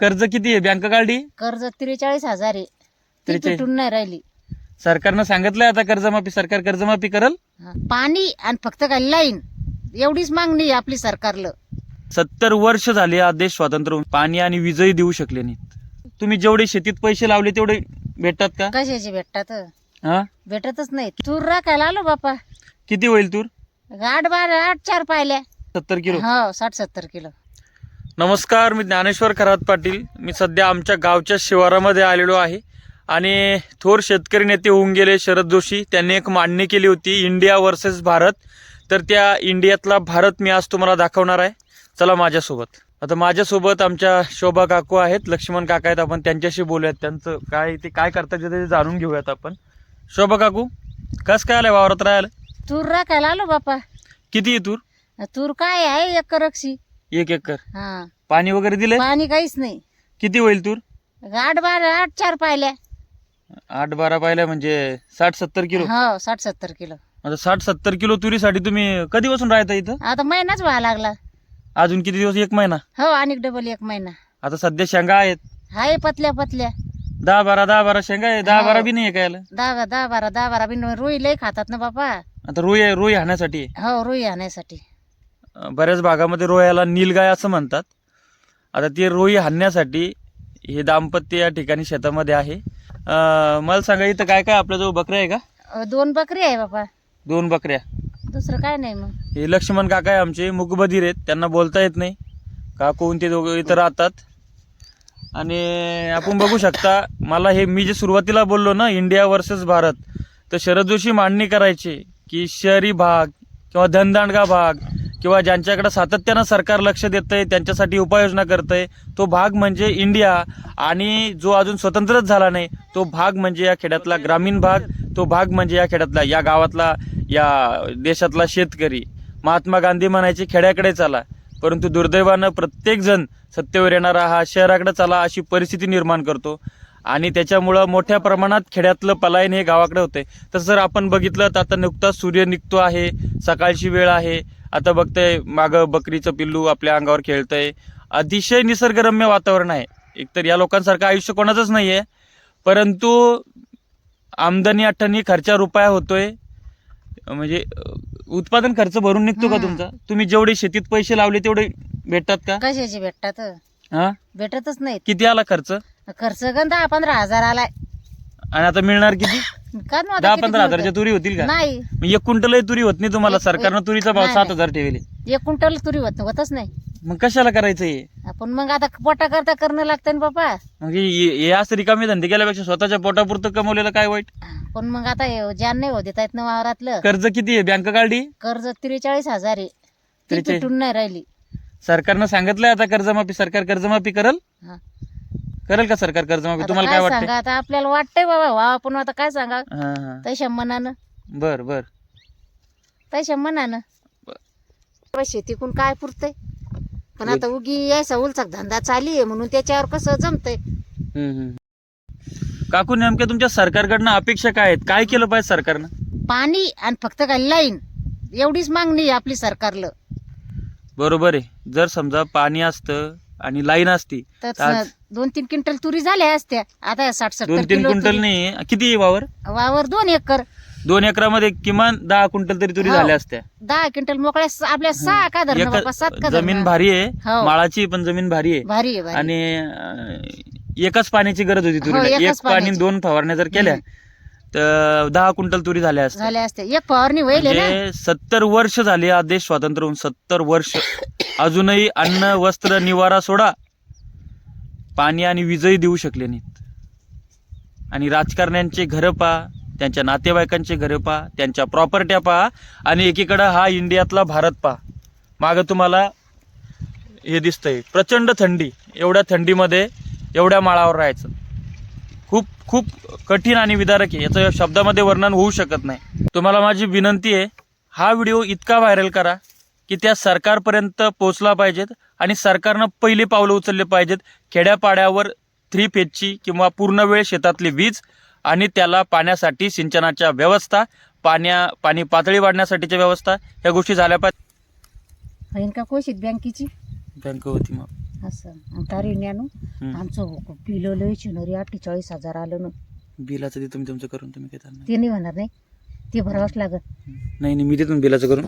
कर्ज किती आहे? बँक काढली? कर्ज त्रेचाळीस हजार आहे. ती 43. फिटून नाही राहिली. सरकारनं सांगितलंय आता कर्जमाफी सरकार कर्जमाफी करल? हा. पाणी आणि फक्त काय लाईन. एवढीच मागणी आहे आपली सरकारला. सत्तर वर्ष झाले हा देश स्वातंत्र्य होऊन पाणी आणि वीजही देऊ शकले नाहीत. तुम्ही जेवढे शेतीत पैसे लावले तेवढे भेटतात का? कशाचे भेटतात? हा? भेटतच नाही तूर राखायला आलो बापा. किती होईल तूर? आठ बारा आठ चार पाहिल्या सत्तर किलो. हो साठ सत्तर किलो. नमस्कार मी ज्ञानेश्वर खरात पाटील. मी सध्या आमच्या गावच्या शिवारामध्ये आलेलो आहे. आणि थोर शेतकरी नेते होऊन गेले शरद जोशी. त्यांनी एक मांडणी केली होती इंडिया वर्सेस भारत. तर त्या इंडियातला भारत मी आज तुम्हाला दाखवणार आहे. चला माझ्यासोबत. आता माझ्यासोबत आमच्या शोभा काकू आहेत लक्ष्मण काका आहेत. आपण त्यांच्याशी बोलूयात. त्यांचं काय ते काय करतात ते जाणून घेऊयात आपण. शोभा काकू कस काय आलंय वावरात राहायला? तूर राखायला आलो बापा. किती आहे तूर? तूर काय आहे? एक करक्षी एक एकर. हा. पाणी वगैरे दिले पाणी काहीच नाही. किती होईल तूर? आठ बारा आठ चार पाहिल्या आठ बारा पाहिल्या म्हणजे साठ सत्तर किलो? हो साठ सत्तर किलो. आता साठ सत्तर किलो तुरीसाठी तुम्ही कधीपासून राहता इथं? आता महिनाच व्हायला लागला. अजून किती दिवस? एक महिना. हो आणि डबल एक महिना. आता सध्या शेंगा आहेत. हाय पतल्या पतल्या. दहा बारा दहा बारा शेंगा आहे दहा हो. बारा बी नाही कायला दहा दहा बारा दहा बारा बिन रुई लई खातात ना बापा. आता रोई रोई हाण्यासाठी आहे. हो रुई आणण्यासाठी बऱ्याच भागामध्ये रोयाला नीलगाय असं म्हणतात. आता ते रोई हाणण्यासाठी हे दाम्पत्य या ठिकाणी शेतामध्ये आहे. अं, मला सांगा इथं काय काय आपल्याजवळ बकऱ्या आहे का? अ, दोन बकरी आहे बापा दोन बकऱ्या. दुसरं काय नाही मग. हे लक्ष्मण काका आहे आमचे मुकबधीर आहेत. त्यांना बोलता येत नाही. काकून ते दोघं इथं राहतात. आणि आपण बघू शकता मला हे मी जे सुरुवातीला बोललो ना इंडिया वर्सेस भारत तर शरद जोशी मांडणी करायचे की शहरी भाग किंवा धनदांडगा भाग किंवा ज्यांच्याकडे सातत्यानं सरकार लक्ष देतंय त्यांच्यासाठी उपाययोजना करतंय तो भाग म्हणजे इंडिया. आणि जो अजून स्वतंत्रच झाला नाही तो भाग म्हणजे या खेड्यातला ग्रामीण भाग तो भाग म्हणजे या खेड्यातला या गावातला या देशातला शेतकरी. महात्मा गांधी म्हणायचे खेड्याकडे चाला. परंतु दुर्दैवानं प्रत्येकजण सत्तेवर येणारा हा शहराकडे चाला अशी परिस्थिती निर्माण करतो. आणि त्याच्यामुळं मोठ्या प्रमाणात खेड्यातलं पलायन हे गावाकडे होते तसं जर आपण बघितलं तर आता नुकताच सूर्य निघतो आहे सकाळची वेळ आहे आता बघतंय मागं बकरीचं पिल्लू आपल्या अंगावर खेळतंय. अतिशय निसर्गरम्य वातावरण आहे. एकतर या लोकांसारखं आयुष्य कोणाचंच नाही आहे परंतु आमदनी अठ्ठणी खर्चा रुपया होतोय. म्हणजे उत्पादन खर्च भरून निघतो का हम्म. तुमचा? तुम्ही जेवढे शेतीत पैसे लावले तेवढे भेटतात का? कशाचे भेटतात? हा? भेटतच नाहीत. किती आला खर्च? खर्च गण दहा पंधरा हजार आलाय. आणि आता मिळणार किती? का न आता दहा किती पंधरा हजारच्या मिळतं? तुरी होतील का? नाही. मग एक क्विंटलही तुरी होत नाही तुम्हाला. एक- सरकारनं तुरीचा भाव नाही, सात नाही. हजार ठेवले. एक क्विंटल तुरी होत होतच नाही. मग कशाला करायचं हे आपण मग आता पोटा करता करणं लागतं ना बापा म्हणजे हे हे असं रिकामी धंदे केल्यापेक्षा स्वतःच्या पोटापुरतं कमवलेलं काय वाईट? पण मग आता हे ज्ञान नाही होत येत ना वावरातलं कर्ज किती आहे? बँक काढली? कर्ज त्रेचाळीस हजार आहे. ती 43. फिटून नाही राहिली. सरकारनं सांगितलंय आता कर्जमाफी सरकार कर्जमाफी करल? हा. करेल का सरकार कर्जमाफी तुम्हाला काय वाटतंय? सांगा आता आपल्याला वाटतंय बाबा व्हा पण आता काय सांगा? हा हा. तशा मनानं. बर बर. तशा मनानं. बाबा शेतीकून काय पुरतंय? पण आता उगी यायचा उलचाक धंदा चाली आहे म्हणून त्याच्यावर कसं जमतंय? हम्म, हम्म. काकू नेमक्या तुमच्या सरकारकडनं अपेक्षा काय आहेत? काय केलं पाहिजे सरकारनं? पाणी आणि फक्त काय लाईन? एवढीच मागणी आहे आपली सरकारला. बरोबर आहे. जर समजा पाणी असतं आणि लाईन असती. तर तर आज दोन तीन क्विंटल तुरी झाल्या असत्या आता साठ सत्तर दोन तीन किलो क्विंटल तुरी. नाही किती वावर? वावर दोन एकर. दोन एकरामध्ये किमान दहा क्विंटल तरी तुरी हो. झाल्या असत्या. दहा क्विंटल मोकळ्या स- आपल्या सहा का धरणं एक- बापा? सात का जमीन धरणं? भारी आहे. हो. माळाची पण जमीन भारी आहे. भारी आहे भारी आणि अं, एकच पाण्याची गरज होती हो, तुरीला. एकच एक पाणी पाण्याची. दोन फवारण्या जर केल्या तर दहा क्विंटल तुरी झाल्या असत्या. झाल्या असत्या. एक फवारणी होईल ना? म्हणजे सत्तर वर्ष झाले हा देश स्वातंत्र्य होऊन सत्तर वर्ष. अजूनही अन्न वस्त्र निवारा सोडा. पाणी आणि वीजही देऊ शकले नाहीत. आणि राजकारण्यांचे घरं पहा त्यांच्या नातेवाईकांचे घरं पहा त्यांच्या प्रॉपर्ट्या पहा आणि एकीकडं हा इंडियातला भारत पहा. मागं तुम्हाला हे दिसतंय प्रचंड थंडी. एवढ्या थंडीमध्ये एवढ्या माळावर राहायचं. खूप खूप कठीण आणि विदारक आहे. याचं शब्दामध्ये वर्णन होऊ शकत नाही. तुम्हाला माझी विनंती आहे हा व्हिडिओ इतका व्हायरल करा की त्या सरकारपर्यंत पोहोचला पाहिजेत आणि सरकारनं पहिले पावलं उचलले पाहिजेत. खेड्यापाड्यावर थ्री फेजची किंवा पूर्ण वेळ शेतातली वीज आणि त्याला पाण्यासाठी सिंचनाच्या व्यवस्था पाण्या पाणी पातळी वाढण्यासाठीच्या व्यवस्था ह्या गोष्टी झाल्या पाहिजे का कोशित बँकेची? बँक होती मग. असं. आणि तारी न्यानू? हम्म. आमचं बिल लय चिनरी अठ्ठेचाळीस हजार आलं ना. बिलाचं ते तुम्ही तुमचं करून तुम्ही घेता ते नाही होणार नाही. ते भरावंच लागत नाही नाही मी देतो ना बिलाचं करून